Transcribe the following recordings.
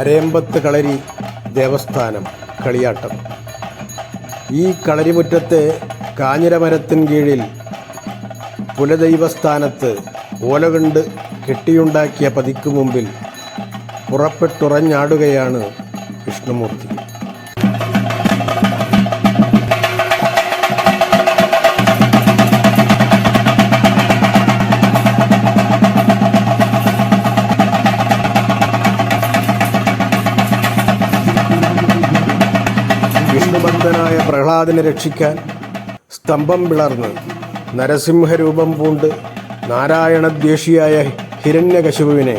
അരയമ്പത്ത് കളരി ദേവസ്ഥാനം കളിയാട്ടം. ഈ കളരിമുറ്റത്തെ കാഞ്ഞിരമരത്തിൻ കീഴിൽ കുലദൈവസ്ഥാനത്ത് ഓലകണ്ട് കെട്ടിയുണ്ടാക്കിയ പതിക്കു മുമ്പിൽ പുറപ്പെട്ടുറഞ്ഞാടുകയാണ് വിഷ്ണുമൂർത്തി വിഷ്ണുഭക്തനായ പ്രഹ്ലാദിനെ രക്ഷിക്കാൻ സ്തംഭം പിളർന്ന് നരസിംഹരൂപം പൂണ്ട് നാരായണദ്വേഷിയായ ഹിരണ്യകശുവിനെ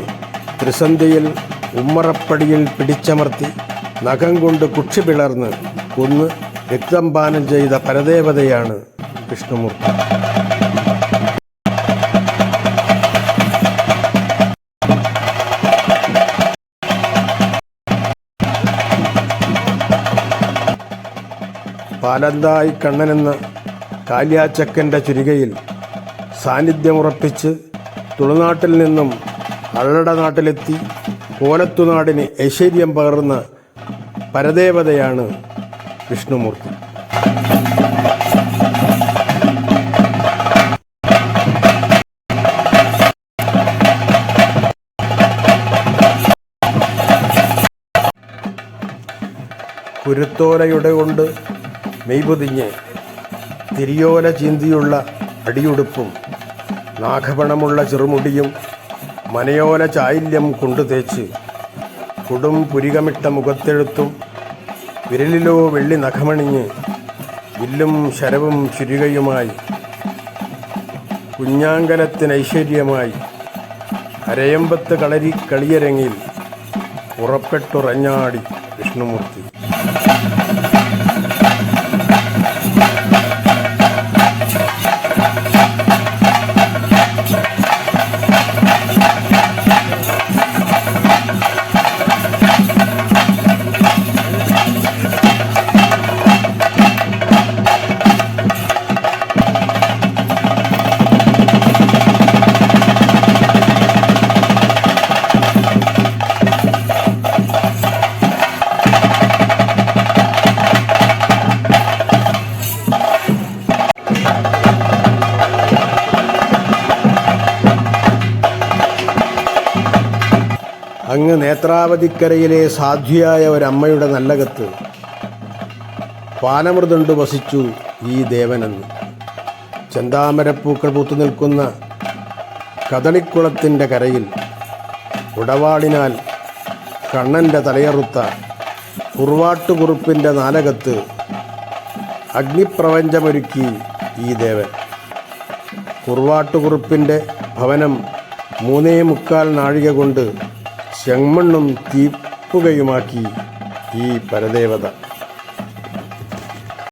ത്രിസന്ധിയിൽ ഉമ്മറപ്പടിയിൽ പിടിച്ചമർത്തി. നഖം കൊണ്ട് കുക്ഷി പിളർന്ന് കൊന്ന് രക്തം പാനം ചെയ്ത പരദേവതയാണ് വിഷ്ണുമൂർത്തി. പാലന്തായി കണ്ണനെന്ന കാല്യാച്ചക്കന്റെ ചുരികയിൽ സാന്നിധ്യമുറപ്പിച്ച് തുളുനാട്ടിൽ നിന്നും അള്ളട നാട്ടിലെത്തി കോലത്തുനാടിന് ഐശ്വര്യം പകർന്ന പരദേവതയാണ് വിഷ്ണുമൂർത്തി. കുരുത്തോലയുടെ കൊണ്ട് മെയ്പൊതിഞ്ഞ് തിരിയോല ചീന്തിയുള്ള അടിയുടുപ്പും നാഗപണമുള്ള ചെറുമുടിയും മനയോല ചായില്യം കൊണ്ടു തേച്ച് കൊടും പുരികമിട്ട മുഖത്തെഴുത്തും വിരലിലോ വെള്ളി നഖമണിഞ്ഞ് വില്ലും ശരവും ചുരുകയുമായി കുഞ്ഞാങ്കലത്തിന് ഐശ്വര്യമായി അരയമ്പത്ത് കളരി കളിയരങ്ങിൽ പുറപ്പെട്ടുറഞ്ഞാടി വിഷ്ണുമൂർത്തി. അങ്ങ് നേത്രാവതിക്കരയിലെ സാധ്വിയായ ഒരമ്മയുടെ നല്ലകത്ത് പാലമൃതുണ്ട് വസിച്ചു ഈ ദേവനെന്ന്. ചെന്താമരപ്പൂക്കൾ പൂത്തു നിൽക്കുന്ന കദളിക്കുളത്തിന്റെ കരയിൽ ഉടവാളിനാൽ കണ്ണന്റെ തലയറുത്ത കുറുവാട്ടുകുറുപ്പിന്റെ നാലകത്ത് അഗ്നിപ്രപഞ്ചമൊരുക്കി ഈ ദേവൻ. കുറുവാട്ടുകുറുപ്പിന്റെ ഭവനം മൂന്നേ മുക്കാൽ നാഴിക കൊണ്ട് ചെമ്മണ്ണും തീപ്പുകയുമാക്കി ഈ പരദേവത.